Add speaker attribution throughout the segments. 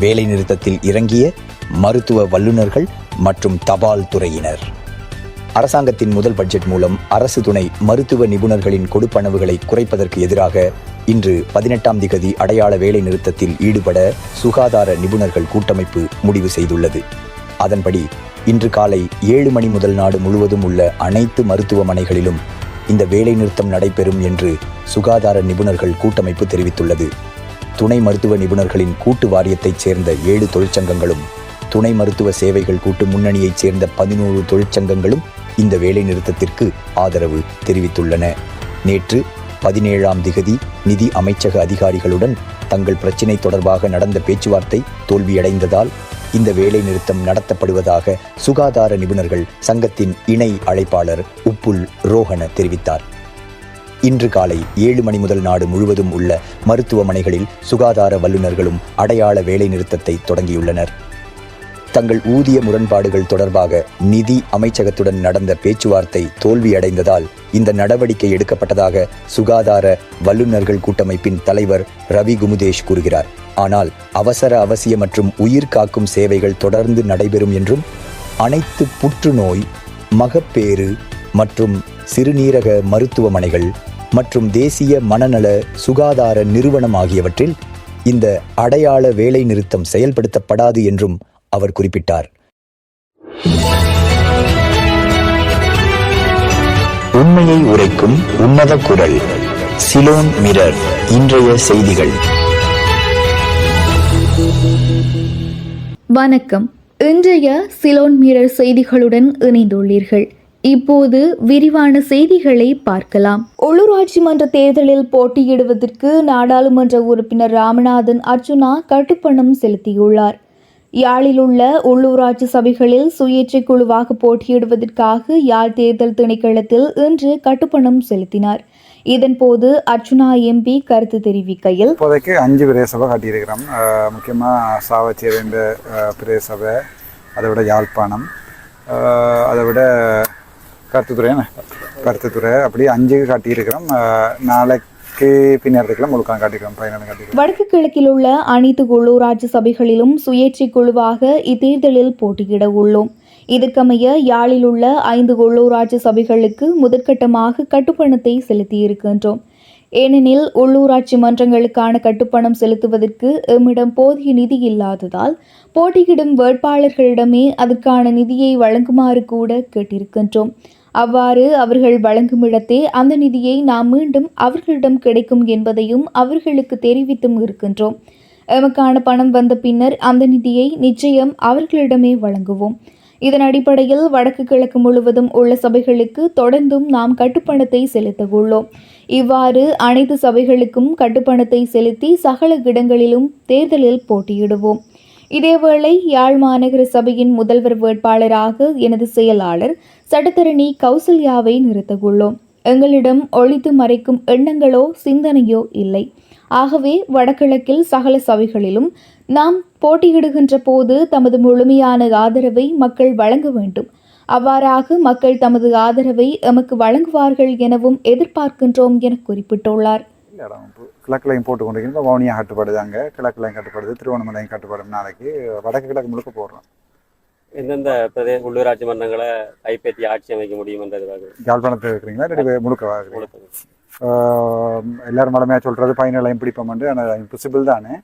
Speaker 1: வேலைநிறுத்தத்தில் இறங்கிய மருத்துவ வல்லுநர்கள் மற்றும் தபால் துறையினர். அரசாங்கத்தின் முதல் பட்ஜெட் மூலம் அரசு துணை மருத்துவ நிபுணர்களின் கொடுப்பனவுகளை குறைப்பதற்கு எதிராக இன்று பதினெட்டாம் திகதி அடையாள வேலை நிறுத்தத்தில் ஈடுபட சுகாதார நிபுணர்கள் கூட்டமைப்பு முடிவு செய்துள்ளது. அதன்படி இன்று காலை ஏழு மணி முதல் நாடு முழுவதும் உள்ள அனைத்து மருத்துவமனைகளிலும் இந்த வேலைநிறுத்தம் நடைபெறும் என்று சுகாதார நிபுணர்கள் கூட்டமைப்பு தெரிவித்துள்ளது. துணை மருத்துவ நிபுணர்களின் கூட்டு வாரியத்தைச் சேர்ந்த ஏழு தொழிற்சங்கங்களும் துணை மருத்துவ சேவைகள் கூட்டு முன்னணியைச் சேர்ந்த பதினோரு தொழிற்சங்கங்களும் இந்த வேலைநிறுத்தத்திற்கு ஆதரவு தெரிவித்துள்ளன. நேற்று பதினேழாம் திகதி நிதி அமைச்சக அதிகாரிகளுடன் தங்கள் பிரச்சினை தொடர்பாக நடந்த பேச்சுவார்த்தை தோல்வியடைந்ததால் இந்த வேலைநிறுத்தம் நடத்தப்படுவதாக சுகாதார நிபுணர்கள் சங்கத்தின் இணை அழைப்பாளர் உப்புல் ரோஹன தெரிவித்தார். இன்று காலை ஏழு மணி முதல் நாடு முழுவதும் உள்ள மருத்துவமனைகளில் சுகாதார வல்லுநர்களும் அடையாள வேலைநிறுத்தத்தை தொடங்கியுள்ளனர். தங்கள் ஊதிய முரண்பாடுகள் தொடர்பாக நிதி அமைச்சகத்துடன் நடந்த பேச்சுவார்த்தை தோல்வியடைந்ததால் இந்த நடவடிக்கை எடுக்கப்பட்டதாக சுகாதார வல்லுநர்கள் கூட்டமைப்பின் தலைவர் ரவி குமுதேஷ் கூறுகிறார். ஆனால் அவசர அவசிய மற்றும் உயிர் காக்கும் சேவைகள் தொடர்ந்து நடைபெறும் என்றும் அனைத்து புற்றுநோய் மகப்பேறு மற்றும் சிறுநீரக மருத்துவமனைகள் மற்றும் தேசிய மனநல சுகாதார நிறுவனம் ஆகியவற்றில் இந்த அடையாள வேலை நிறுத்தம் செயல்படுத்தப்படாது என்றும் அவர் குறிப்பிட்டார். உண்மையை உரைக்கும் உன்னத குரல் சிலோன் மிரர் இன்றைய செய்திகள்.
Speaker 2: வணக்கம். இன்றைய சிலோன் மிரர் செய்திகளுடன் இணைந்துள்ளீர்கள். இப்போது விரிவான செய்திகளை பார்க்கலாம். உள்ளூராட்சி மன்ற தேர்தலில் போட்டியிடுவதற்கு நாடாளுமன்ற உறுப்பினர் ராமநாதன் அர்ச்சுனா கட்டுப்பணம் செலுத்தியுள்ளார். யாழில் உள்ள உள்ளூராட்சி சபைகளில் சுயேட்சை குழுவாக போட்டியிடுவதற்காக யாழ் தேர்தல் திணைக்களத்தில் இன்று கட்டுப்பணம் செலுத்தினார். இதன்போது அர்ச்சுனா எம்பி கருத்து தெரிவிக்கையில்
Speaker 3: இப்போதைக்கு அஞ்சு பிரதேச சபை காட்டியிருக்கிறோம். முக்கியமாக சாவச்சேரி இந்த அஹ், பிரதேச சபை அதை விட யாழ்ப்பாணம் அதை விட கருத்துத்துறை என்ன? கருத்துத்துறை அப்படி அஞ்சு காட்டியிருக்கிறோம். நாளைக்கு
Speaker 2: வடக்கு கிழக்கில் உள்ள அனைத்து உள்ளூராட்சி சபைகளிலும் சுயேட்சை குழுவாக இத்தேர்தலில் போட்டியிட உள்ளோம். இதற்கமைய யாழில் உள்ள ஐந்து உள்ளூராட்சி சபைகளுக்கு முதற்கட்டமாக கட்டுப்பணத்தை செலுத்தியிருக்கின்றோம். ஏனெனில் உள்ளூராட்சி மன்றங்களுக்கான கட்டுப்பணம் செலுத்துவதற்கு எம்மிடம் போதிய நிதி இல்லாததால் போட்டியிடும் வேட்பாளர்களிடமே அதற்கான நிதியை வழங்குமாறு கூட கேட்டிருக்கின்றோம். அவ்வாறு அவர்கள் வழங்கும் இடத்தே அந்த நிதியை நாம் மீண்டும் அவர்களிடம் கிடைக்கும் என்பதையும் அவர்களுக்கு தெரிவித்தும் இருக்கின்றோம். எமக்கான பணம் வந்த பின்னர் அந்த நிதியை நிச்சயம் அவர்களிடமே வழங்குவோம். இதன் அடிப்படையில் வடக்கு கிழக்கு முழுவதும் உள்ள சபைகளுக்கு தொடர்ந்தும் நாம் கட்டுப்பணத்தை செலுத்த உள்ளோம் இவ்வாறு அனைத்து சபைகளுக்கும் கட்டுப்பணத்தை செலுத்தி சகல இடங்களிலும் தேர்தலில் போட்டியிடுவோம். இதேவேளை யாழ் மாநகர சபையின் முதல்வர் வேட்பாளராக எனது செயலாளர் சட்டத்தரணி கௌசல்யாவை நிறுத்தவுள்ளோம் எங்களிடம் ஒழித்து மறைக்கும் எண்ணங்களோ சிந்தனையோ இல்லை. ஆகவே வடகிழக்கில் சகல சபைகளிலும் நாம் போட்டியிடுகின்ற போது தமது முழுமையான ஆதரவை மக்கள் வழங்க வேண்டும். அவ்வாறாக மக்கள் தமது ஆதரவை எமக்கு வழங்குவார்கள் எனவும் எதிர்பார்க்கின்றோம் என குறிப்பிட்டுள்ளார்.
Speaker 3: இல்ல கிழக்குலையும் போட்டு கொண்டிருக்கிறோம் வவுனியா கட்டுப்படுது அங்கே கிழக்குலையும் கட்டுப்படுது திருவண்ணாமலையும் கட்டுப்படும் நாளைக்கு. வடக்கு கிழக்கு முழுக்க போடுறோம்.
Speaker 4: எந்தெந்த பிரதேச உள்ளூராட்சி மன்றங்களை கைப்பற்றி ஆட்சி அமைக்க முடியும் என்றதுக்காக
Speaker 3: யாழ்ப்பாணத்தில் இருக்கிறீங்களா இல்லாட்டி முழுக்கவா எல்லாரும் மலமையாக சொல்கிறது பயனிலையும் பிடிப்போம்ண்டு ஆனால் இம்பாசிபிள் தானே?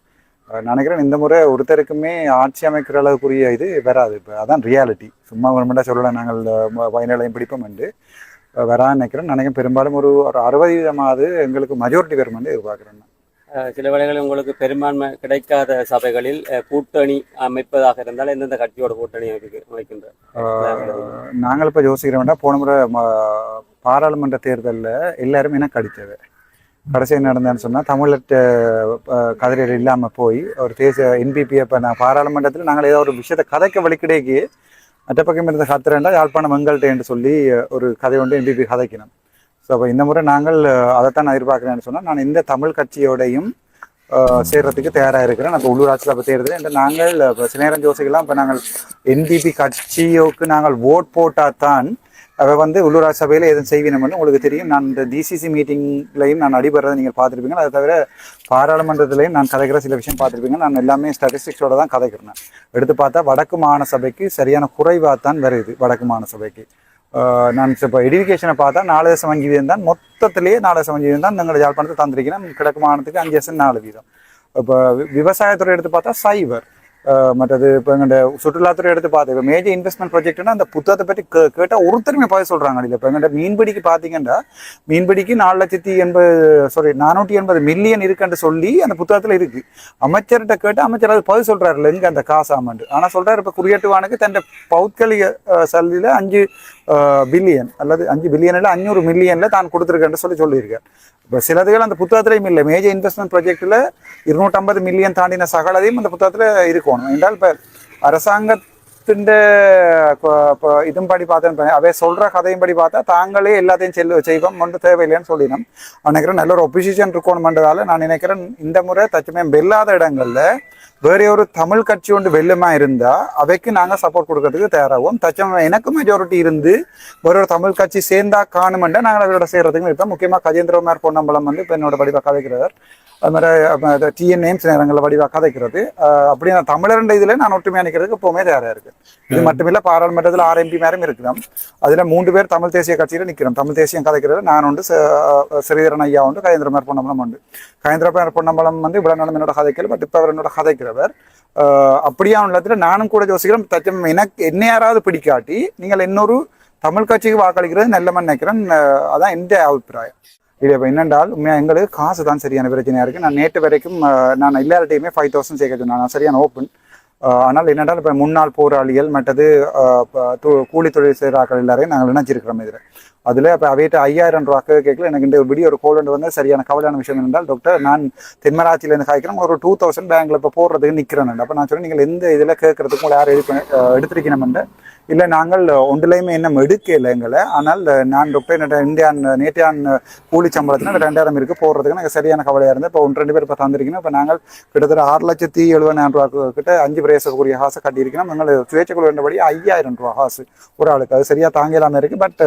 Speaker 3: நினைக்கிறேன் இந்த முறை ஒருத்தருக்குமே ஆட்சி அமைக்கிற அளவுக்குரிய இது வராது. இப்போ அதான் ரியாலிட்டி சும்மா கவர்மெண்ட்டாக சொல்லலாம் நாங்கள் பயனிலையும் பிடிப்போம்ண்டு வரான்னு நினைக்கிறேன். நினைக்கிறேன் பெரும்பாலும் ஒரு ஒரு அறுபது வீதமாவது எங்களுக்கு மெஜாரிட்டி வருமெண்டு எதிர்பார்க்குறேன்
Speaker 4: சில வேளைகளில் உங்களுக்கு பெரும்பான்மை கிடைக்காத சபைகளில் கூட்டணி அமைப்பதாக இருந்தால் எந்தெந்த கட்சியோட கூட்டணி அமைக்க அமைக்கின்ற
Speaker 3: நாங்கள் இப்போ யோசிக்கிறோம்னா போன முறை பாராளுமன்ற தேர்தலில் எல்லாருமே எனக்கு அடித்தது. கடைசி என்ன நடந்ததுன்னு சொன்னால் தமிழர்கிட்ட கதிரையில் இல்லாமல் போய் ஒரு தேசிய என்பிபி இப்போ நான் பாராளுமன்றத்தில் நாங்கள் ஏதோ ஒரு விஷயத்தை கதைக்க வழிக்கிடைக்கு மற்ற பக்கம் இருந்த கத்துறேன்டா யாழ்ப்பாணம் எங்கள்கிட்ட என்று சொல்லி ஒரு கதை ஒன்று என்பிபி கதைக்கணும். ஸோ அப்போ இந்த முறை நாங்கள் அதைத்தான் நான் எதிர்பார்க்குறேன்னு சொன்னால் நான் இந்த தமிழ் கட்சியோடையும் சேர்றதுக்கு தயாராக இருக்கிறேன். அப்போ உள்ளூராட்சியில் அப்போ தேர்தல் என்று நாங்கள் இப்போ சில நேரம் யோசிக்கலாம் இப்போ நாங்கள் என்பிபி கட்சியோக்கு நாங்கள் ஓட் போட்டால் தான் அவ வந்து உள்ளூராட்சி சபையில் எதுவும் செய்வினம்னு உங்களுக்கு தெரியும். நான் இந்த டிசிசி மீட்டிங்லையும் நான் அடிபடுறதை நீங்கள் பார்த்துருப்பீங்க. அதை தவிர பாராளுமன்றத்திலையும் நான் கதைக்கிற சில விஷயம் பார்த்துருப்பீங்க. நான் எல்லாமே ஸ்டாட்டிஸ்டிக்ஸோட தான் கதைக்கிறேன். எடுத்து பார்த்தா வடக்கு மாகாண சபைக்கு சரியான குறைவாக தான் வருது வடக்கு மாகாண சபைக்கு. நான் இப்போ எடுக்கேஷனை பார்த்தா நாலு தசம் அஞ்சு வீதம் தான். மொத்தத்திலேயே நாலு தசம் அஞ்சு வீதம் தான் எங்களை யாழ்ப்பாணத்தை தந்திருக்கிறேன். கிழக்கு மாகாணத்துக்கு அஞ்சு தசம் நாலு வீதம். இப்போ விவசாயத்துறை எடுத்து பார்த்தா சைபர் மற்றது இப்போ எங்கள்ட சுற்றுலாத்துறை எடுத்து பார்த்து இப்போ மேஜர் இன்வெஸ்ட்மெண்ட் ப்ராஜெக்ட்னா அந்த புத்தகத்தை பற்றி கே கேட்டால் ஒருத்தருமே பார்த்து சொல்கிறாங்க அடியில் இப்போ எங்கள்ட மீன்பிடிக்கு பார்த்தீங்கன்னா மீன்பிடிக்கு நாலு லட்சத்தி எண்பது சாரி நானூற்றி எண்பது மில்லியன் இருக்குன்னு சொல்லி அந்த புத்தகத்தில் இருக்குது அமைச்சர்கிட்ட கேட்டு அமைச்சர் அது பதிவு சொல்கிறாரு இல்லைங்க அந்த காசு ஆமாண்டு ஆனால் சொல்கிறார் இப்போ குடியேற்றுவானுக்கு தன் பௌத்கலிக சல்லியில் அஞ்சு பில்லியன் அல்லது அஞ்சு பில்லியனில் அஞ்சூறு மில்லியனில் தான் கொடுத்துருக்கேன்னு சொல்லி சொல்லியிருக்கேன். இப்போ சிலதுகள் அந்த புத்தகத்திலையும் இல்லை. மேஜர் இன்வெஸ்ட்மெண்ட் ப்ராஜெக்டில் இருநூற்றம்பது மில்லியன் தாண்டின சகலதையும் அந்த புத்தகத்தில் இருக்கணும். என்றால் இப்போ அரசாங்கத்தின் இதும் படி பார்த்தேன். அவை சொல்கிற கதையும் படி பார்த்தா தாங்களே எல்லாத்தையும் செல்லு செய்வோம் ஒன்று தேவையில்லைன்னு சொல்லினோம். நினைக்கிறேன் நல்ல ஒரு ஒப்போசிஷன் இருக்கணுமென்றதால நான் நினைக்கிறேன் இந்த முறை தச்சமயம் வெல்லாத இடங்களில் வேற ஒரு தமிழ் கட்சி ஒன்று வெல்லுமா இருந்தா அவைக்கு நாங்க சப்போர்ட் கொடுக்கறதுக்கு தயாராகும் தச்சம் எனக்கு மெஜாரிட்டி இருந்து வேற ஒரு தமிழ் கட்சி சேர்ந்தா காணுமெண்டா நாங்கள் அவரோட சேர்றதுக்கு இருப்போம் முக்கியமா கஜேந்திரகுமார் பொன்னம்பலம் வந்து இப்போ என்னோட படிவா கதைக்கிறவர் அது மாதிரி டிஎன் நேம்ஸ் நேரங்களில் வடிவா கதைக்கிறது. அப்படி நான் தமிழர்ன்ற இதில் நான் ஒற்றுமையா நிற்கிறதுக்கு எப்பவுமே தயாரா இருக்கு இது மட்டுமில்ல பாராளுமன்றத்தில் ஆறு எம்பி மேரும் இருக்கிறோம் அதுல மூன்று பேர் தமிழ் தேசிய கட்சியில நிற்கிறோம். தமிழ் தேசியம் கதைக்கிறது நான் உண்டு ஸ்ரீதரன் ஐயா உண்டு கஜேந்திரகுமார் பொன்னம்பலம் உண்டு. கஜேந்திரகுமார் பொன்னம்பலம் வந்து இவ்வளவு நாளும் என்னோட கதைக்கல பட் இப்போ அவர் என்னோட கதைக்கிறவர் அப்படிங்கிறவர் அப்படியா உள்ளதுல நானும் கூட யோசிக்கிறேன். தச்சம் எனக்கு என்ன யாராவது பிடிக்காட்டி நீங்கள் இன்னொரு தமிழ் கட்சிக்கு வாக்களிக்கிறது நல்லமன்னு நினைக்கிறேன். அதான் எந்த அபிப்பிராயம். இது இப்போ என்னென்றால் உண்மையாக எங்களுக்கு காசு தான் சரியான பிரச்சனையாக இருக்குது நான் நேற்று வரைக்கும் நான் எல்லார்ட்டையுமே ஃபைவ் தௌசண்ட் சேர்க்க சொன்னேன். நான் சரியான ஓப்பன் ஆனால் என்னென்றால் இப்போ முன்னாள் போராளிகள் மற்றது கூலி தொழில் செய்கிறார்கள் எல்லாரையும் நாங்கள் நினைச்சிருக்கிறோம் இதில். அதில் இப்போ அவையிட்ட ஐயாயிரம் ரூபா கேட்கல. எனக்கு இந்த விடிய ஒரு கோல் வந்து சரியான கவலையான விஷயம் என்றால் டாக்டர் நான் தென்மராட்சியிலேருந்து காய்க்கிறேன். ஒரு டூ தௌசண்ட் பேங்க்ல இப்போ போடுறதுக்கு நிற்கிறேன் அப்போ நான் சொன்னேன் நீங்கள் எந்த இதில் கேட்கறதுக்கு உங்களை யார் எடுக்க எடுத்திருக்கணும்ன்ற இல்லை நாங்கள் ஒன்றுலையுமே இன்னும் எடுக்கல எங்களை. ஆனால் நான் டாக்டர் இந்தியான் நேட்டியான் கூலி சம்பளத்தில் ரெண்டாயிரம் இருக்கு. போடுறதுக்கு எனக்கு சரியான கவலையாக இருந்தது. இப்போ ஒன்று ரெண்டு பேர் இப்போ தந்திருக்கணும் இப்போ நாங்கள் கிட்டத்தட்ட ஆறு லட்சத்தி எழுபதாயிரம் ரூபா கிட்ட அஞ்சு பேர் பேசக்கூடிய ஹாஸை கட்டியிருக்கணும். எங்கள் சுயேட்சைக்குழு வேண்டபடி ஐயாயிரம் ரூபா ஹாஸு ஒரு ஆளுக்கு. அது சரியாக தாங்க இல்லாமல் இருக்கு பட்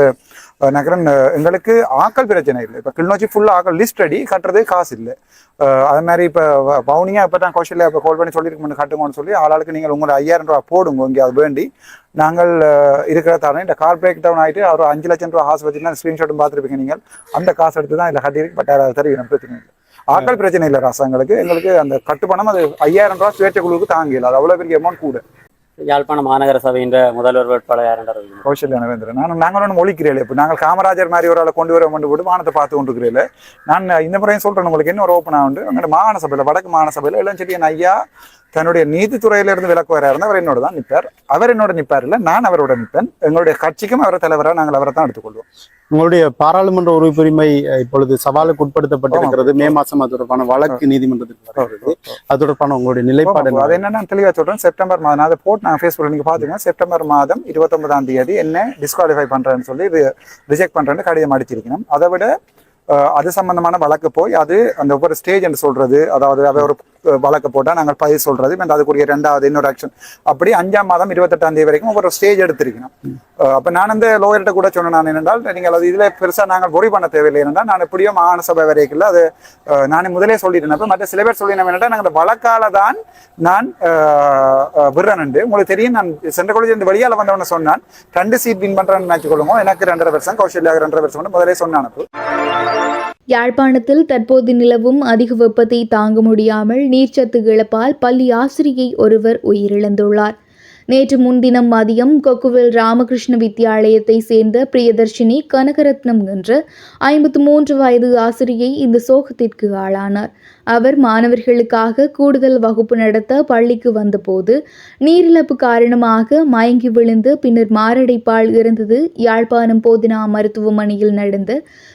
Speaker 3: நகரன் எங்களுக்கு ஆக்கள் பிரச்சனை இல்லை. இப்போ கிளிநொச்சி ஃபுல்லாக ஆக்கள் லிஸ்ட் அடி கட்டுறதே காசு இல்லை. அது மாதிரி இப்போ பவுனியாக இப்போ தான் கௌசல்யா இப்போ கால் பண்ணி சொல்லியிருக்கோம்னு கட்டுங்கன்னு சொல்லி ஆளாளுக்கு நீங்கள் உங்களோட ஐயாயிரம் ரூபா போடுங்க. இங்கே அது வேண்டி. நாங்கள் இருக்கிற தரணும் இந்த கார் பிரேக் டவுன் ஆகிட்டு ஒரு அஞ்சு லட்சம் ரூபா ஹாஸ் வச்சுருந்தா ஸ்க்ரீன்ஷாட்டும் பார்த்துருப்பீங்க நீங்கள். அந்த காசு எடுத்து தான் இதில் கட்டியிருக்கு. பட் அதை தெரியும்? பிரச்சனை இல்லை. ஆக்கள் பிரச்சனை இல்லை ராசா எங்களுக்கு அந்த கட்டுப்பணம் அது ஐயாயிரம் ரூபா சுயேட்சை குழுவுக்கு தாங்கல அது அவ்வளோ பெரிய அமௌண்ட் கூட.
Speaker 4: யாழ்ப்பாண மாநகர சபையின் முதல்வர் வேட்பாளர்
Speaker 3: கௌசல்யா நவேந்திரன் நான் நாங்கள் ஒன்று ஒழிக்கிறேன் இப்போ. நாங்கள் காமராஜர் மாதிரி ஒரு ஆளை கொண்டு வர கொண்டு போட்டு வானத்தை பார்த்து கொண்டு இருக்கிறேன் நான் இந்த முறையும் சொல்றேன். உங்களுக்கு என்ன ஒரு ஓப்பன் ஆகுண்டு எங்களோட மாகாண சபையில் வடக்கு மாகாண சபையில் இளஞ்செடியன் ஐயா தன்னுடைய நீதித்துறையில இருந்து விலக்குவாரா இருந்தால் அவர் என்னோட தான் நிற்பார் அவர் என்னோட நிற்பார் இல்லை நான் அவரோட நிற்பேன் எங்களுடைய கட்சிக்கும் அவரை தலைவராக நாங்கள் அவரை தான் எடுத்துக்கொள்வோம்.
Speaker 5: உங்களுடைய பாராளுமன்ற உறுப்புரிமை இப்பொழுது சவாலுக்கு உட்படுத்தப்பட்டிருக்கிறது மே மாசம் அது தொடர்பான வழக்கு நீதிமன்றத்துக்கு வருகிறது அது தொடர்பான உங்களுடைய நிலைப்பாடு
Speaker 3: அது என்ன நான் தெளிவா சொல்றேன். செப்டம்பர் மாதம் அதை போட்டு நான் ஃபேஸ்புக்கில் நீங்க பாத்துங்க செப்டம்பர் மாதம் இருபத்தொன்பதாம் தேதி என்ன டிஸ்குவாலிஃபை பண்றேன்னு சொல்லி ரிஜெக்ட் பண்றேன்னு கடிதம் அடிச்சிருக்கணும். அதை விட அது சம்பந்தமான வழக்கு போய் அது அந்த ஒவ்வொரு ஸ்டேஜ் என்று சொல்றது அதாவது ஒரு வழக்கு போட்டா நாங்கள் பதிவு சொல்றது and அதுக்குரிய ரெண்டாவது இன்னொரு ஆக்ஷன் அப்படி அஞ்சாம் மாதம் இருபத்தெட்டாம் தேதி வரைக்கும் ஒவ்வொரு ஸ்டேஜ் எடுத்திருக்கணும். அப்போ அப்ப நான் இந்த லோயர்கிட்ட கூட சொன்னேன் நான் என்னென்றால் நீங்கள் அது இதுல பெருசா நாங்கள் பொறி பண்ண தேவையில்லை என்றால் நான் எப்படியோ மாகாண சபை வரைக்கும் அது அஹ், முதலே சொல்லிட்டேன் அப்போ மற்ற சில பேர் சொல்லினேன் என்னென்றால் நாங்கள் வழக்கால தான் நான் விடுறேன் உங்களுக்கு தெரியும் நான் சென்ற காலேஜ் இந்த வழியால் வந்தவன சொன்னான். ரெண்டு சீட் வின் பண்ணுறேன்னு நினைச்சு எனக்கு ரெண்டரை வருஷம் கௌஷல்யாவுக்கு ரெண்டரை வருஷம் முதலே சொன்னான் அப்போ.
Speaker 2: யாழ்ப்பாணத்தில் தற்போது நிலவும் அதிக வெப்பத்தை தாங்க முடியாமல் நீர்ச்சத்து இழப்பால் பள்ளி ஆசிரியை ஒருவர் உயிரிழந்துள்ளார். நேற்று முன்தினம் மதியம் கொக்குவில் ராமகிருஷ்ண வித்தியாலயத்தை சேர்ந்த பிரியதர்ஷினி கனகரத்னம் என்ற ஐம்பத்து மூன்று வயது ஆசிரியை இந்த சோகத்திற்கு ஆளானார். அவர் மாணவர்களுக்காக கூடுதல் வகுப்பு நடத்த பள்ளிக்கு வந்தபோது நீரிழப்பு காரணமாக மயங்கி விழுந்து பின்னர் மாரடைப்பால் இருந்தது யாழ்ப்பாணம் போதினா மருத்துவமனையில் நடந்த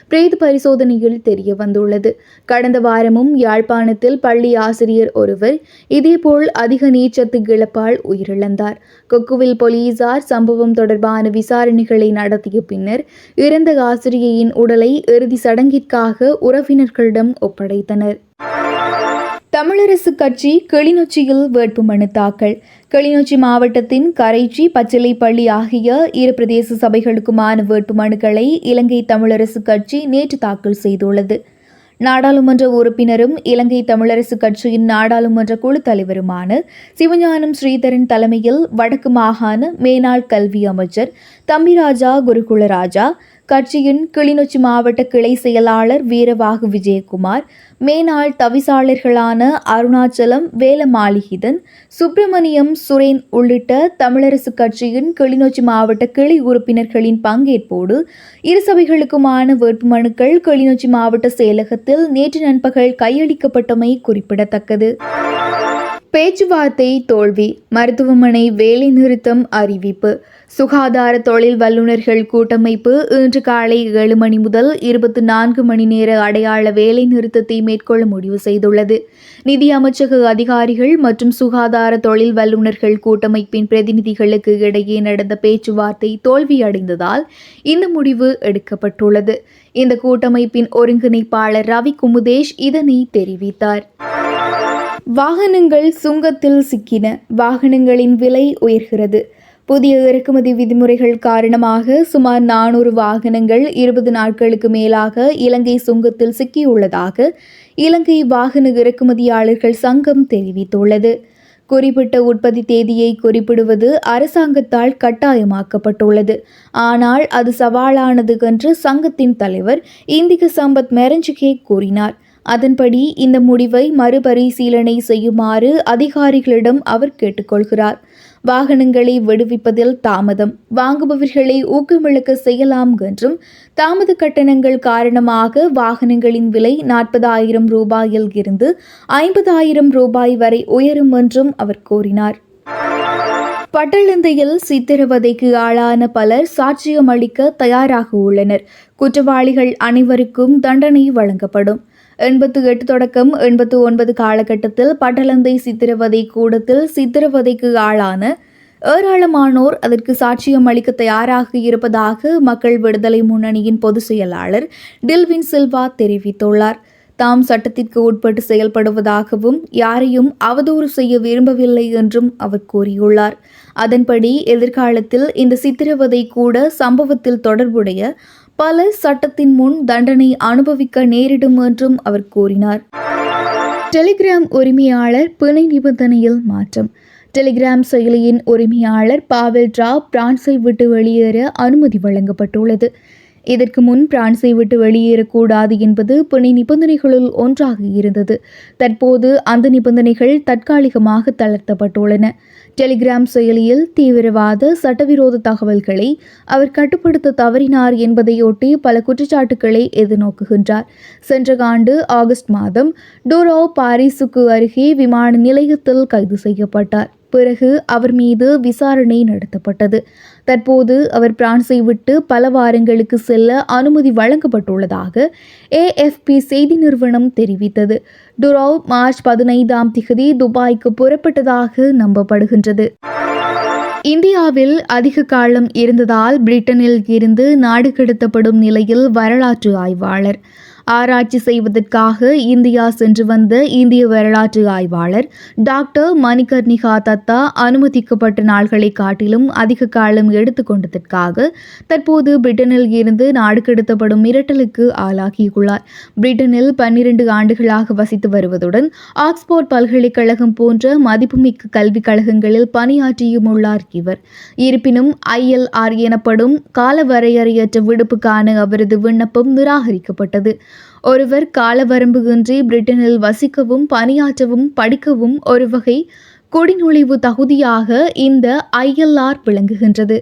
Speaker 2: பிரேத பரிசோதனையில் தெரிய வந்துள்ளது. கடந்த வாரமும் யாழ்ப்பாணத்தில் பள்ளி ஆசிரியர் ஒருவர் இதேபோல் அதிக நீர்ச்சத்து இழப்பால் உயிரிழந்தார். கொக்குவில் போலீசார் சம்பவம் தொடர்பான விசாரணைகளை நடத்திய பின்னர் இறந்த ஆசிரியையின் உடலை இறுதி சடங்கிற்காக உறவினர்களிடம் ஒப்படைத்தனர். தமிழரசு கட்சி கிளிநொச்சியில் வேட்புமனு தாக்கல். கிளிநொச்சி மாவட்டத்தின் கரைச்சி பச்சிலைப்பள்ளி ஆகிய இரு பிரதேச சபைகளுக்குமான வேட்புமனுக்களை இலங்கை தமிழரசு கட்சி நேற்று தாக்கல் செய்துள்ளது. நாடாளுமன்ற உறுப்பினரும் இலங்கை தமிழரசு கட்சியின் நாடாளுமன்ற குழு தலைவருமான சிவஞானம் ஸ்ரீதரன் தலைமையில் வடக்கு மாகாண மேனாள் கல்வி அமைச்சர் தம்பிராஜா குருகுலராஜா கட்சியின் கிளிநொச்சி மாவட்ட கிளை செயலாளர் வீரவாகு விஜயகுமார் மேனாள் தவிசாளர்களான அருணாச்சலம் வேலமாளிகிதன் சுப்பிரமணியம் சுரேன் உள்ளிட்ட தமிழரசு கட்சியின் கிளிநொச்சி மாவட்ட கிளை உறுப்பினர்களின் பங்கேற்போடு இரு சபைகளுக்குமான வேட்புமனுக்கள் கிளிநொச்சி மாவட்ட செயலகத்தில் நேற்று நண்பகல் கையளிக்கப்பட்டமை குறிப்பிடத்தக்கது. பேச்சுவார்த்தை தோல்வி மருத்துவமனை வேலை நிறுத்தம் அறிவிப்பு. சுகாதார தொழில் வல்லுநர்கள் கூட்டமைப்பு இன்று காலை ஏழு மணி முதல் இருபத்தி நான்கு மணி நேர அடையாள வேலை நிறுத்தத்தை மேற்கொள்ள முடிவு செய்துள்ளது. நிதி அமைச்சக அதிகாரிகள் மற்றும் சுகாதார தொழில் வல்லுநர்கள் கூட்டமைப்பின் பிரதிநிதிகளுக்கு இடையே நடந்த பேச்சுவார்த்தை தோல்வியடைந்ததால் இந்த முடிவு எடுக்கப்பட்டுள்ளது. இந்த கூட்டமைப்பின் ஒருங்கிணைப்பாளர் ரவி குமுதேஷ் இதனை தெரிவித்தார். வாகனங்கள் சுங்கத்தில் சிக்கின. வாகனங்களின் விலை உயர்கிறது. புதிய இறக்குமதி விதிமுறைகள் காரணமாக சுமார் நானூறு வாகனங்கள் இருபது நாட்களுக்கு மேலாக இலங்கை சுங்கத்தில் சிக்கியுள்ளதாக இலங்கை வாகன இறக்குமதியாளர்கள் சங்கம் தெரிவித்துள்ளது. குறிப்பிட்ட உற்பத்தி தேதியை குறிப்பிடுவது அரசாங்கத்தால் கட்டாயமாக்கப்பட்டுள்ளது. ஆனால் அது சவாலானது என்று சங்கத்தின் தலைவர் இந்திக சம்பத் மெரஞ்சிகே கூறினார். அதன்படி இந்த முடிவை மறுபரிசீலனை செய்யுமாறு அதிகாரிகளிடம் அவர் கேட்டுக்கொள்கிறார். வாகனங்களை விடுவிப்பதில் தாமதம். வாங்குபவர்களை ஊக்கமிழக்க செய்யலாம் என்றும் தாமத கட்டணங்கள் காரணமாக வாகனங்களின் விலை நாற்பதாயிரம் ரூபாயில் இருந்து ஐம்பதாயிரம் ரூபாய் வரை உயரும் என்றும் அவர் கூறினார். பட்டளந்தையில் சித்திரவதைக்கு ஆளான பலர் சாட்சியம் அளிக்க தயாராக உள்ளனர். குற்றவாளிகள் அனைவருக்கும் தண்டனை வழங்கப்படும். எண்பத்து எட்டு தொடக்கம் எண்பத்து ஒன்பது காலகட்டத்தில் பட்டலந்தை சித்திரவதை கூடத்தில் சித்திரவதைக்கு ஆளான ஏராளமானோர் அதற்கு சாட்சியம் அளிக்க தயாராக இருப்பதாக மக்கள் விடுதலை முன்னணியின் பொதுச் செயலாளர் டில்வின் சில்வா தெரிவித்துள்ளார். தாம் சட்டத்திற்கு உட்பட்டு செயல்படுவதாகவும் யாரையும் அவதூறு செய்ய விரும்பவில்லை என்றும் அவர் கூறியுள்ளார். அதன்படி எதிர்காலத்தில் இந்த சித்திரவதை கூட சம்பவத்தில் தொடர்புடைய பல சட்டத்தின் முன் தண்டனை அனுபவிக்க நேரிடும் என்றும் அவர் கூறினார். டெலிகிராம் உரிமையாளர் பிணை நிபந்தனையில் மாற்றம். டெலிகிராம் செயலியின் உரிமையாளர் பாவெல் டிரா பிரான்ஸை விட்டு வெளியேற அனுமதி வழங்கப்பட்டுள்ளது. இதற்கு முன் பிரான்சை விட்டு வெளியேறக்கூடாது என்பது பிணை நிபந்தனைகளுள் ஒன்றாக இருந்தது. தற்போது அந்த நிபந்தனைகள் தற்காலிகமாக தளர்த்தப்பட்டுள்ளன. டெலிகிராம் செயலியில் தீவிரவாத சட்டவிரோத தகவல்களை அவர் கட்டுப்படுத்த தவறினார் என்பதையொட்டி பல குற்றச்சாட்டுக்களை எதிர்நோக்குகின்றார். சென்ற ஆண்டு ஆகஸ்ட் மாதம் டூரோ பாரிஸுக்கு அருகே விமான நிலையத்தில் கைது செய்யப்பட்டார். பிறகு அவர் மீது விசாரணை நடத்தப்பட்டது. தற்போது அவர் பிரான்ஸை விட்டு பல வாரங்களுக்கு செல்ல அனுமதி வழங்கப்பட்டுள்ளதாக ஏஎஃப்பி செய்தி நிறுவனம் தெரிவித்தது. டுராவ் மார்ச் பதினைந்தாம் திகதி துபாய்க்கு புறப்பட்டதாக நம்பப்படுகின்றது. இந்தியாவில் அதிக காலம் இருந்ததால் பிரிட்டனில் இருந்து நாடு கடத்தப்படும் நிலையில் வரலாற்று ஆய்வாளர் ஆராய்ச்சி செய்வதற்காக இந்தியா சென்று வந்த இந்திய வரலாற்று ஆய்வாளர் டாக்டர் மணிகர்ணிகா தத்தா அனுமதிக்கப்பட்ட நாள்களை காட்டிலும் அதிக காலம் எடுத்துக்கொண்டதற்காக தற்போது பிரிட்டனில் இருந்து நாடு கடத்தப்படும் மிரட்டலுக்கு ஆளாகியுள்ளார். பிரிட்டனில் பன்னிரண்டு ஆண்டுகளாக வசித்து வருவதுடன் ஆக்ஸ்போர்ட் பல்கலைக்கழகம் போன்ற மதிப்புமிக்க கல்விக் கழகங்களில் பணியாற்றியும் உள்ளார் இவர். இருப்பினும் ஐஎல்ஆர் எனப்படும் காலவரையறையற்ற விடுப்புக்கான அவரது விண்ணப்பம் நிராகரிக்கப்பட்டது. ஒருவர் காலவரம்புகின்றி பிரிட்டனில் வசிக்கவும் பணியாற்றவும் படிக்கவும் ஒரு வகை குடிநுழைவு தகுதியாக இந்த ஐஎல்ஆர் விளங்குகின்றது.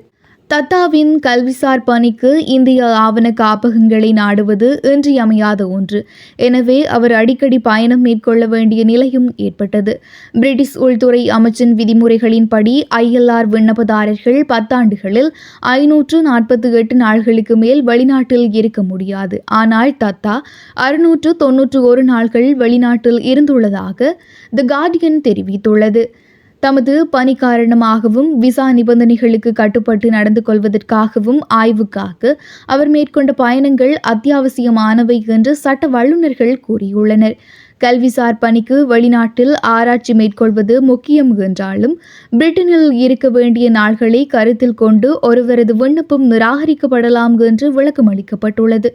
Speaker 2: தத்தாவின் கல்விசார் பணிக்கு இந்திய ஆவண காப்பகங்களை நாடுவது இன்றியமையாத ஒன்று. எனவே அவர் அடிக்கடி பயணம் மேற்கொள்ள வேண்டிய நிலையும் ஏற்பட்டது. பிரிட்டிஷ் உள்துறை அமைச்சின் விதிமுறைகளின்படி ஐஎல்ஆர் விண்ணப்பதாரர்கள் பத்தாண்டுகளில் ஐநூற்று நாற்பத்தி எட்டு நாள்களுக்கு மேல் வெளிநாட்டில் இருக்க முடியாது. ஆனால் தத்தா அறுநூற்று தொன்னூற்று ஒரு நாள்கள் வெளிநாட்டில் இருந்துள்ளதாக தி கார்டியன் தெரிவித்துள்ளது. தமது பணி காரணமாகவும் விசா நிபந்தனைகளுக்கு கட்டுப்பட்டு நடந்து கொள்வதற்காகவும் ஆய்வுக்காக அவர் மேற்கொண்ட பயணங்கள் அத்தியாவசியமானவை என்று சட்ட வல்லுநர்கள் கூறியுள்ளனர். கல்விசார் பணிக்கு வெளிநாட்டில் ஆராய்ச்சி மேற்கொள்வது முக்கியம் என்றாலும் பிரிட்டனில் இருக்க வேண்டிய நாள்களை கருத்தில் கொண்டு ஒருவரது விண்ணப்பம் நிராகரிக்கப்படலாம் என்று விளக்கம் அளிக்கப்பட்டுள்ளது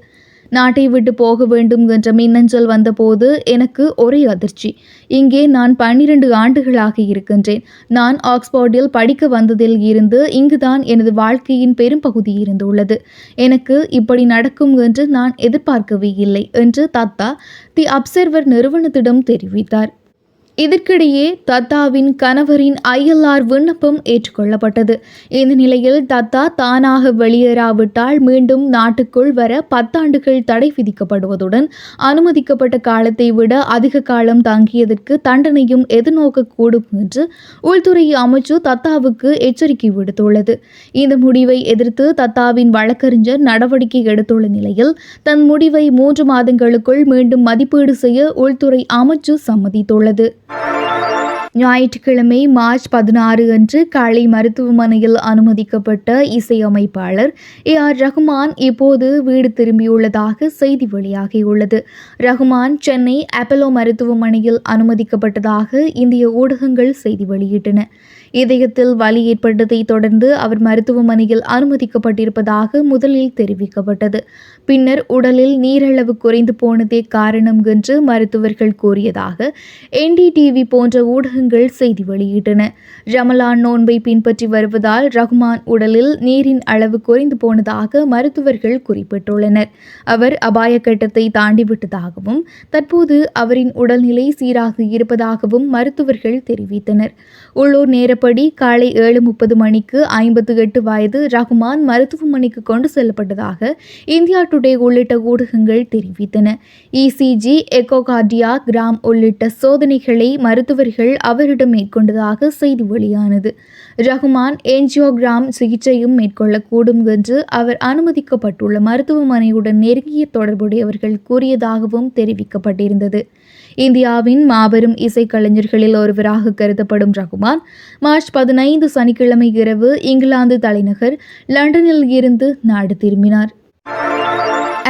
Speaker 2: நாட்டை விட்டு போக வேண்டும் என்ற மின்னஞ்சல் வந்தபோது எனக்கு ஒரே அதிர்ச்சி. இங்கே நான் பன்னிரண்டு ஆண்டுகளாக இருக்கின்றேன். நான் ஆக்ஸ்போர்டில் படிக்க வந்ததில் இருந்து இங்குதான் எனது வாழ்க்கையின் பெரும்பகுதி இருந்துள்ளது. எனக்கு இப்படி நடக்கும் என்று நான் எதிர்பார்க்கவே இல்லை என்று தத்தா தி அப்சர்வர் நிறுவனத்திடம் தெரிவித்தார். இதற்கிடையே தத்தாவின் கணவரின் ஐஎல்ஆர் விண்ணப்பம் ஏற்றுக்கொள்ளப்பட்டது. இந்த நிலையில் தத்தா தானாக வெளியேறாவிட்டால் மீண்டும் நாட்டுக்குள் வர பத்தாண்டுகள் தடை விதிக்கப்படுவதுடன் அனுமதிக்கப்பட்ட காலத்தை விட அதிக காலம் தங்கியதற்கு தண்டனையும் எதிர்நோக்கக்கூடும் என்று உள்துறை அமைச்சு தத்தாவுக்கு எச்சரிக்கை விடுத்துள்ளது. இந்த முடிவை எதிர்த்து தத்தாவின் வழக்கறிஞர் நடவடிக்கை எடுத்துள்ள நிலையில் தன் முடிவை மூன்று மாதங்களுக்குள் மீண்டும் மதிப்பீடு செய்ய உள்துறை அமைச்சு சம்மதித்துள்ளது. ஞாயிற்றுக்கிழமை மார்ச் பதினாறு அன்று காலை மருத்துவமனையில் அனுமதிக்கப்பட்ட இசையமைப்பாளர் ஏ ஆர் ரஹ்மான் இப்போது வீடு திரும்பியுள்ளதாக செய்தி வெளியாகியுள்ளது. ரஹ்மான் சென்னை அப்பலோ மருத்துவமனையில் அனுமதிக்கப்பட்டதாக இந்திய ஊடகங்கள் செய்தி வெளியிட்டன. இதயத்தில் வலி ஏற்பட்டதை தொடர்ந்து அவர் மருத்துவமனையில் அனுமதிக்கப்பட்டிருப்பதாக முதலில் தெரிவிக்கப்பட்டது. பின்னர் உடலில் நீரளவு குறைந்து போனதே காரணம் என்று மருத்துவர்கள் கூறியதாக என்டிடிவி போன்ற ஊடகங்கள் செய்தி வெளியிட்டன. ரமலான் நோன்பை பின்பற்றி வருவதால் ரஹ்மான் உடலில் நீரின் அளவு குறைந்து போனதாக மருத்துவர்கள் குறிப்பிட்டுள்ளனர். அவர் அபாய கட்டத்தை தாண்டிவிட்டதாகவும் தற்போது அவரின் உடல்நிலை சீராக இருப்பதாகவும் மருத்துவர்கள் தெரிவித்தனர். உள்ளூர் நேரப்படி காலை ஏழு முப்பது மணிக்கு ஐம்பத்து எட்டு வயது ரஹ்மான் மருத்துவமனைக்கு கொண்டு செல்லப்பட்டதாக இந்தியா டுடே உள்ளிட்ட ஊடகங்கள் தெரிவித்தன. இசிஜி எக்கோகார்டியா கிராம் உள்ளிட்ட சோதனைகளை மருத்துவர்கள் அவரிடம் மேற்கொண்டதாக செய்தி வெளியானது. ரஹ்மான் என்ஜியோகிராம் சிகிச்சையும் மேற்கொள்ளக்கூடும் என்று அவர் அனுமதிக்கப்பட்டுள்ள மருத்துவமனையுடன் நெருங்கிய தொடர்புடையவர்கள் கூறியதாகவும் தெரிவிக்கப்பட்டிருந்தது. இந்தியாவின் மாபெரும் இசைக்கலைஞர்களில் ஒருவராக கருதப்படும் ரகுமான் மார்ச் பதினைந்து சனிக்கிழமை இரவு இங்கிலாந்து தலைநகர் லண்டனில் இருந்து நாடு திரும்பினார்.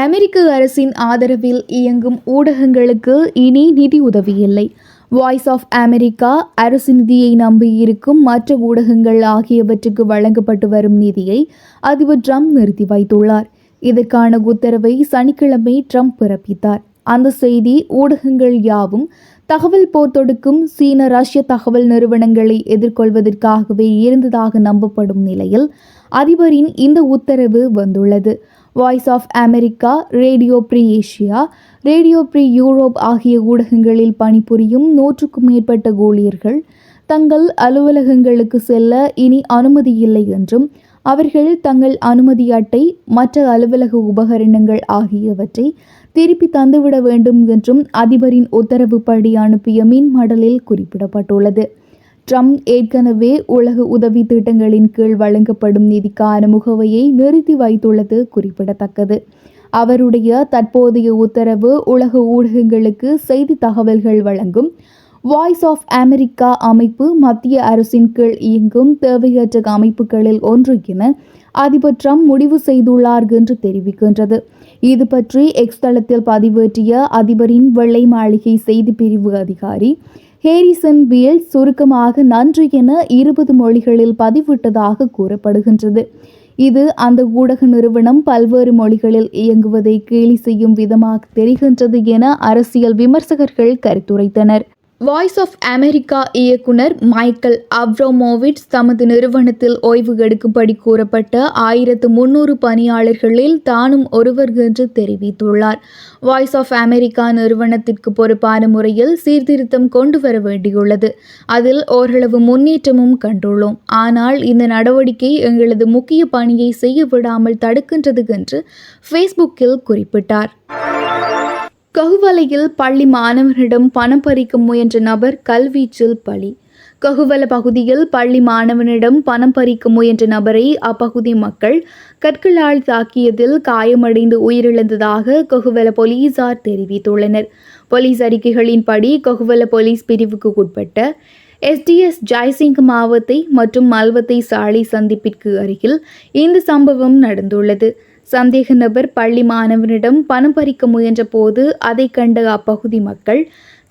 Speaker 2: அமெரிக்க அரசின் ஆதரவில் இயங்கும் ஊடகங்களுக்கு இனி நிதி உதவி இல்லை வாய்ஸ் ஆஃப் அமெரிக்கா அரசு நிதியை நம்பியிருக்கும் மற்ற ஊடகங்கள் ஆகியவற்றுக்கு வழங்கப்பட்டு வரும் நிதியை அதிபர் ட்ரம்ப் நிறுத்தி வைத்துள்ளார். இதற்கான உத்தரவை சனிக்கிழமை ட்ரம்ப் பிறப்பித்தார். அந்த செய்தி ஊடகங்கள் யாவும் தகவல் போர் தொடுக்கும் சீன ரஷ்ய தகவல் நிறுவனங்களை எதிர்கொள்வதற்காகவே இருந்ததாக நம்பப்படும் நிலையில் அதிபரின் இந்த உத்தரவு வந்துள்ளது. Voice of America radio free Asia radio free Europe ஆகிய ஊடகங்களில் பணிபுரியும் நூற்றுக்கும் மேற்பட்ட ஊழியர்கள் தங்கள் அலுவலகங்களுக்கு செல்ல இனி அனுமதி இல்லை என்றும் அவர்கள் தங்கள் அனுமதி அட்டை மற்ற அலுவலக உபகரணங்கள் ஆகியவற்றை திருப்பி தந்துவிட வேண்டும் என்றும் அதிபரின் உத்தரவுப்படி அனுப்பிய மின் மடலில் குறிப்பிடப்பட்டுள்ளது. ட்ரம்ப் ஏற்கனவே உலக உதவி திட்டங்களின் கீழ் வழங்கப்படும் நிதிக்கான முகவையை நிறுத்தி வைத்துள்ளது குறிப்பிடத்தக்கது. அவருடைய தற்போதைய உத்தரவு உலக ஊடகங்களுக்கு செய்தி தகவல்கள் வழங்கும். வாய்ஸ் ஆஃப் அமெரிக்கா அமைப்பு மத்திய அரசின் கீழ் இயங்கும் தேவையற்ற அமைப்புகளில் ஒன்று என அதிபர் ட்ரம்ப் முடிவு செய்துள்ளார் என்று தெரிவிக்கின்றது. இது பற்றி எக்ஸ் தளத்தில் பதிவேற்றிய அதிபரின் வெள்ளை மாளிகை செய்தி பிரிவு அதிகாரி ஹேரிசன் பீல் சுருக்கமாக நன்றி என இருபது மொழிகளில் பதிவிட்டதாக கூறப்படுகின்றது. இது அந்த ஊடக நிறுவனம் பல்வேறு மொழிகளில் இயங்குவதை கேலி செய்யும் விதமாக தெரிகின்றது என அரசியல் விமர்சகர்கள் கருத்துரைத்தனர். வாய்ஸ் ஆஃப் அமெரிக்கா இயக்குனர் மைக்கேல் அவ்ரோமோவிட்ஸ் தமது நிறுவனத்தில் ஓய்வு எடுக்கும்படி கூறப்பட்ட ஆயிரத்து முன்னூறு பணியாளர்களில் தானும் ஒருவர் என்று தெரிவித்துள்ளார். வாய்ஸ் ஆஃப் அமெரிக்கா நிறுவனத்திற்கு பொறுப்பான முறையில் சீர்திருத்தம் கொண்டு வர வேண்டியுள்ளது. அதில் ஓரளவு முன்னேற்றமும் கண்டுள்ளோம். ஆனால் இந்த நடவடிக்கை எங்களது முக்கிய பணியை செய்ய விடாமல் தடுக்கின்றது என்று ஃபேஸ்புக்கில் குறிப்பிட்டார். ககுவலையில் பள்ளி மாணவனிடம் பணம் பறிக்க முயன்ற நபர் கல்வீச்சில் பலி. ககுவல பகுதியில் பள்ளி மாணவனிடம் பணம் பறிக்க முயன்ற நபரை அப்பகுதி மக்கள் கற்களால் தாக்கியதில் காயமடைந்து உயிரிழந்ததாக ககுவல போலீசார் தெரிவித்துள்ளனர். போலீஸ் அறிக்கைகளின்படி ககுவல போலீஸ் பிரிவுக்கு உட்பட்ட எஸ்டிஎஸ் ஜெய்சிங் மாவத்தை மற்றும் மல்வத்தை சாலை சந்திப்பிற்கு அருகில் இந்த சம்பவம் நடந்துள்ளது. சந்தேக நபர் பள்ளி மாணவனிடம் பணம் பறிக்க முயன்ற போது அதை கண்ட அப்பகுதி மக்கள்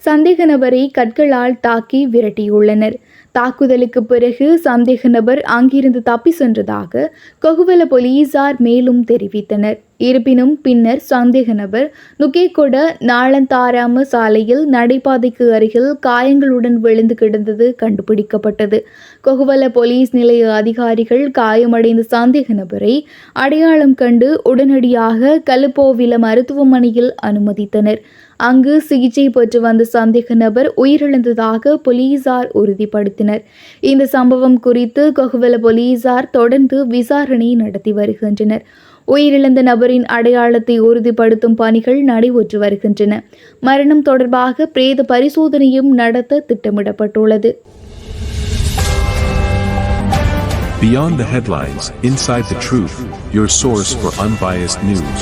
Speaker 2: சந்தேக நபரை கற்களால் தாக்கி விரட்டியுள்ளனர். தாக்குதலுக்கு பிறகு சந்தேக நபர் அங்கிருந்து தப்பி சென்றதாக கொகுவல போலீசார் மேலும் தெரிவித்தனர். இருப்பினும் பின்னர் சந்தேக நபர் நுகேகொட நாளந்தாராம சாலையில் நடைபாதைக்கு அருகில் காயங்களுடன் விழுந்து கிடந்தது கண்டுபிடிக்கப்பட்டது. கொகுவல போலீஸ் நிலைய அதிகாரிகள் காயமடைந்த சந்தேக நபரை அடையாளம் கண்டு உடனடியாக கலுப்போவில மருத்துவமனையில் அனுமதித்தனர். அங்கு சிகிச்சை பெற்று வந்த சந்தேக நபர் உயிரிழந்ததாக போலீசார் உறுதிப்படுத்தினர். இந்த சம்பவம் குறித்து கொகுவல போலீசார் தொடர்ந்து விசாரணை நடத்தி வருகின்றனர். உயிரிழந்த நபரின் அடையாளத்தை உறுதிப்படுத்தும் பணிகள் நடைபெற்று வருகின்றன. மரணம் தொடர்பாக பிரேத பரிசோதனையும் நடத்த திட்டமிடப்பட்டுள்ளது.
Speaker 6: Beyond the headlines, inside the truth, your source for unbiased news.